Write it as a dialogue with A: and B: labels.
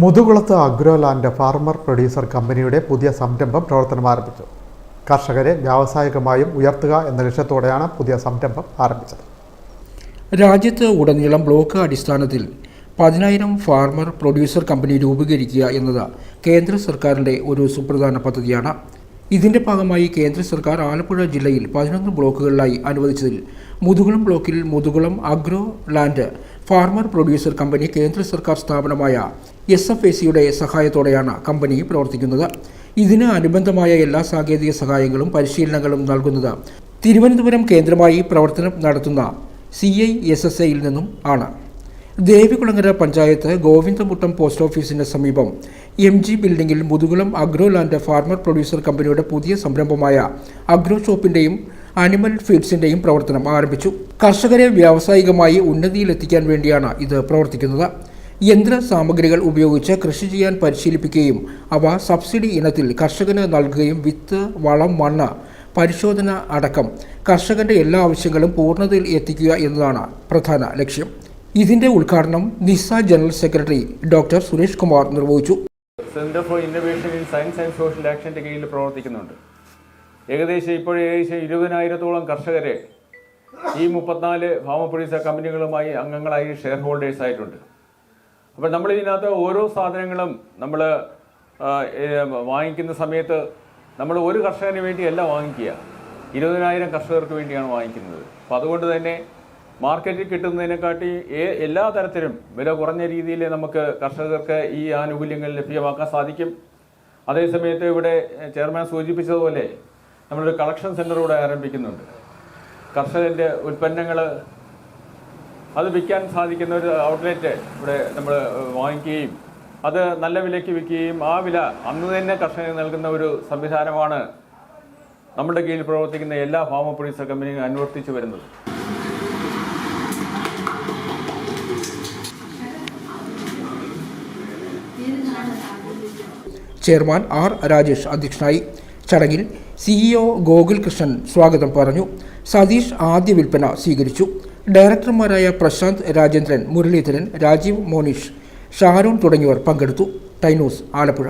A: മുതുകുളത്ത് അഗ്രോലാൻഡ് farmer producer കമ്പനിയുടെ പുതിയ സംരംഭം പ്രവർത്തനം ആരംഭിച്ചു. കർഷകരെ വ്യാവസായികമായും ഉയർത്തുക എന്ന ലക്ഷ്യത്തോടെയാണ് പുതിയ സംരംഭം ആരംഭിച്ചത്.
B: രാജ്യത്ത് ഉടനീളം ബ്ലോക്ക് അടിസ്ഥാനത്തിൽ പതിനായിരം ഫാർമർ പ്രൊഡ്യൂസർ കമ്പനി രൂപീകരിക്കുക എന്നത് കേന്ദ്ര സർക്കാരിന്റെ ഒരു സുപ്രധാന പദ്ധതിയാണ്. ഇതിന്റെ ഭാഗമായി കേന്ദ്ര സർക്കാർ ആലപ്പുഴ ജില്ലയിൽ പതിനൊന്ന് ബ്ലോക്കുകളിലായി അനുവദിച്ചതിൽ മുതുകുളം ബ്ലോക്കിൽ Muthukulam agro land farmer producer company കേന്ദ്ര സർക്കാർ സ്ഥാപനമായ എസ് എഫ് എ സിയുടെ സഹായത്തോടെയാണ് കമ്പനി പ്രവർത്തിക്കുന്നത്. ഇതിന് അനുബന്ധമായ എല്ലാ സാങ്കേതിക സഹായങ്ങളും പരിശീലനങ്ങളും നൽകുന്നത് തിരുവനന്തപുരം കേന്ദ്രമായി പ്രവർത്തനം നടത്തുന്ന സി ഐ എസ് എസ് എയിൽ നിന്നും ആണ്. ദേവികുളങ്ങര പഞ്ചായത്ത് ഗോവിന്ദമുട്ടം പോസ്റ്റ് ഓഫീസിന് സമീപം M G ബിൽഡിംഗിൽ Muthukulam agro land farmer producer കമ്പനിയുടെ പുതിയ സംരംഭമായ അഗ്രോ ഷോപ്പിന്റെയും അനിമൽ ഫീഡ്സിന്റെയും പ്രവർത്തനം ആരംഭിച്ചു. കർഷകരെ വ്യാവസായികമായി ഉന്നതിയിലെത്തിക്കാൻ വേണ്ടിയാണ് ഇത് പ്രവർത്തിക്കുന്നത്. യന്ത്ര സാമഗ്രികൾ ഉപയോഗിച്ച് കൃഷി ചെയ്യാൻ പരിശീലിപ്പിക്കുകയും അവ സബ്സിഡി ഇനത്തിൽ കർഷകന് നൽകുകയും വിത്ത് വളം മണ്ണ് പരിശോധന അടക്കം കർഷകന്റെ എല്ലാ ആവശ്യങ്ങളും പൂർണതയിൽ എത്തിക്കുക എന്നതാണ് പ്രധാന ലക്ഷ്യം. ഇതിന്റെ ഉദ്ഘാടനം നിസ general secretary doctor Suresh Kumar നിർവഹിച്ചു.
C: Centre for innovation in science and social ആക്ഷന്റെ കീഴിൽ പ്രവർത്തിക്കുന്നുണ്ട്. ഏകദേശം ഇപ്പോൾ ഏകദേശം ഇരുപതിനായിരത്തോളം കർഷകരെ ഈ മുപ്പത്തിനാല് ഫാമ പ്രൊഡ്യൂസർ കമ്പനികളുമായി അംഗങ്ങളായി ഷെയർ ഹോൾഡേഴ്സ് ആയിട്ടുണ്ട്. അപ്പോൾ നമ്മൾ ഇതിനകത്ത് ഓരോ സാധനങ്ങളും നമ്മൾ വാങ്ങിക്കുന്ന സമയത്ത് നമ്മൾ ഒരു കർഷകന് വേണ്ടിയല്ല വാങ്ങിക്കുക. ഇരുപതിനായിരം കർഷകർക്ക് വേണ്ടിയാണ് വാങ്ങിക്കുന്നത്. അപ്പം അതുകൊണ്ട് തന്നെ മാർക്കറ്റിൽ കിട്ടുന്നതിനെക്കാട്ടി എല്ലാ തരത്തിലും വില കുറഞ്ഞ രീതിയിൽ നമുക്ക് കർഷകർക്ക് ഈ ആനുകൂല്യങ്ങൾ ലഭ്യമാക്കാൻ സാധിക്കും. അതേസമയത്ത് ഇവിടെ ചെയർമാൻ സൂചിപ്പിച്ചതുപോലെ നമ്മളൊരു കളക്ഷൻ സെന്റർ കൂടെ ആരംഭിക്കുന്നുണ്ട്. കർഷകന്റെ ഉൽപ്പന്നങ്ങൾ അത് വിൽക്കാൻ സാധിക്കുന്ന ഒരു ഔട്ട്ലെറ്റ് ഇവിടെ നമ്മൾ വാങ്ങിക്കുകയും അത് നല്ല വിലയ്ക്ക് വിൽക്കുകയും ആ വില അന്ന് തന്നെ കർഷകന് നൽകുന്ന ഒരു സംവിധാനമാണ് നമ്മുടെ കീഴിൽ പ്രവർത്തിക്കുന്ന എല്ലാ ഫാമ പ്രൊഡ്യൂസർ കമ്പനികളും അനുവർത്തിച്ചു വരുന്നത്.
B: ചെയർമാൻ ആർ രാജേഷ് അധ്യക്ഷനായി. ചടങ്ങിൽ സിഇഒ ഗോകുൽ കൃഷ്ണൻ സ്വാഗതം പറഞ്ഞു. സതീഷ് ആദ്യ വിൽപ്പന സ്വീകരിച്ചു. ഡയറക്ടർമാരായ പ്രശാന്ത് രാജേന്ദ്രൻ മുരളീധരൻ രാജീവ് മോനിഷ് ഷാരൂൺ തുടങ്ങിയവർ പങ്കെടുത്തു. ടൈനൂസ് ആലപ്പുഴ.